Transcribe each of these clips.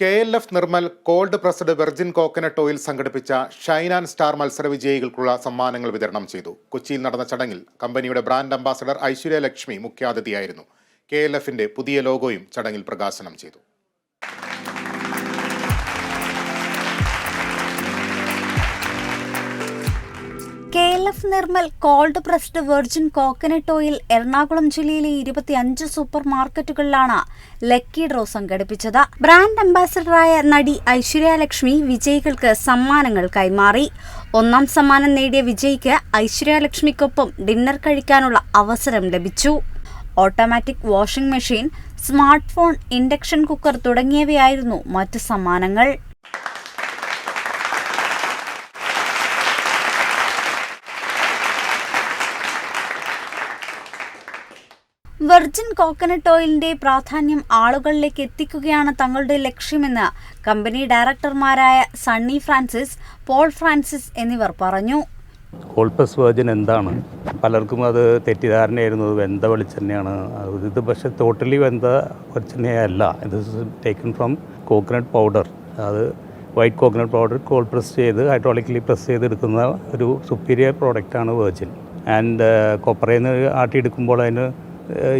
K L F Nirmal cold pressed virgin coconut oil സംഘടിപ്പിച്ച shine and star മത്സര വിജയികൾക്കുള്ള സമ്മാനങ്ങൾ വിതരണം ചെയ്തു. കൊച്ചിയിൽ നടന്ന ചടങ്ങിൽ കമ്പനിയുടെ ബ്രാൻഡ് അംബാസഡർ ഐശ്വര്യ ലക്ഷ്മി മുഖ്യാതിഥിയായിരുന്നു. കെ എൽ എഫിന്റെ പുതിയ ലോഗോയും ചടങ്ങിൽ പ്രകാശനം ചെയ്തു. F Nirmal cold pressed virgin coconut oil Ernakulam ജില്ലയിലെ ഇരുപത്തിയഞ്ച് സൂപ്പർ മാർക്കറ്റുകളിലാണ് ലക്കി ഡ്രോ സംഘടിപ്പിച്ചത്. ബ്രാൻഡ് അംബാസഡറായ നടി ഐശ്വര്യ ലക്ഷ്മി വിജയികൾക്ക് സമ്മാനങ്ങൾ കൈമാറി. ഒന്നാം സമ്മാനം നേടിയ വിജയിക്ക് ഐശ്വര്യ ലക്ഷ്മിക്കൊപ്പം ഡിന്നർ കഴിക്കാനുള്ള അവസരം ലഭിച്ചു. Automatic washing machine smart phone induction cooker തുടങ്ങിയവയായിരുന്നു മറ്റ് സമ്മാനങ്ങൾ. വെർജിൻ കോക്കനട്ട് ഓയിലിന്റെ പ്രാധാന്യം ആളുകളിലേക്ക് എത്തിക്കുകയാണ് തങ്ങളുടെ ലക്ഷ്യമെന്ന് കമ്പനി ഡയറക്ടർമാരായ സണ്ണി ഫ്രാൻസിസ് പോൾ ഫ്രാൻസിസ് എന്നിവർ പറഞ്ഞു. കോൾപ്പസ് വേർജിൻ എന്താണ്? പലർക്കും അത് തെറ്റിദ്ധാരണയായിരുന്നു. അത് വെന്ത വെളിച്ചെണ്ണയാണ്. ഇത് പക്ഷേ ടോട്ടലി വെന്ത വെളിച്ചെണ്ണയല്ല. ഇത് ടേക്കൺ ഫ്രം കോക്കനട്ട് പൗഡർ അത് white coconut powder cold press ചെയ്ത് ഹൈഡ്രോളിക്കലി പ്രസ് ചെയ്തെടുക്കുന്ന ഒരു സുപ്പീരിയർ പ്രോഡക്റ്റാണ് വേർജിൻ. ആൻഡ് കൊപ്പറയിൽ നിന്ന് ആട്ടിയെടുക്കുമ്പോൾ അതിന്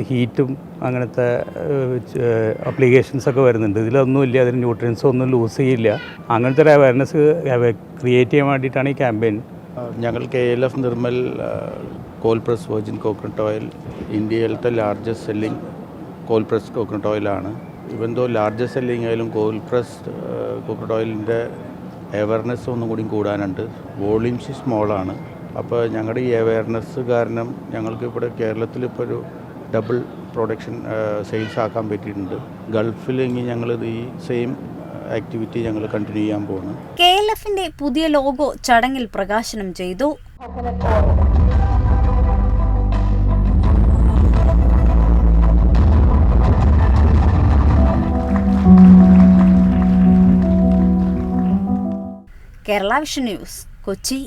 ഹീറ്റും അങ്ങനത്തെ അപ്ലിക്കേഷൻസൊക്കെ വരുന്നുണ്ട്. ഇതിലൊന്നും ഇല്ല അതിന് ന്യൂട്രിയൻസ് ഒന്നും ലൂസ് ചെയ്യില്ല. അങ്ങനത്തെ ഒരു അവയർനെസ് ക്രിയേറ്റ് ചെയ്യാൻ വേണ്ടിയിട്ടാണ് ഈ ക്യാമ്പയിൻ ഞങ്ങൾ K L F Nirmal cold press virgin coconut oil ഇന്ത്യയിലത്തെ largest selling cold press coconut ഓയിലാണ് ഇവൻ ദോ ലാർജസ്റ്റ് സെല്ലിംഗ് ആയാലും കോൾ പ്രസ് കോക്കനട്ട് ഓയിലിന്റെ അവയർനെസ് ഒന്നും കൂടി കൂടാനുണ്ട്. വോളിയൂംസ് സ്മോളാണ് അപ്പോൾ ഞങ്ങളുടെ ഈ അവയർനെസ് കാരണം ഞങ്ങൾക്ക് ഇവിടെ കേരളത്തിൽ ഇപ്പോൾ ഒരു ഡബിൾ പ്രൊഡക്ഷൻ സെയിൽസ് ആക്കാൻ പറ്റിയിട്ടുണ്ട്. ഗൾഫിലെങ്കിൽ ഞങ്ങളിത് ഈ സെയിം ആക്ടിവിറ്റി ഞങ്ങൾ കണ്ടിന്യൂ ചെയ്യാൻ പോകുന്നു കെ എൽ എഫിന്റെ പുതിയ ലോഗോ ചടങ്ങിൽ പ്രകാശനം ചെയ്തു. Kerala vision news Kochi.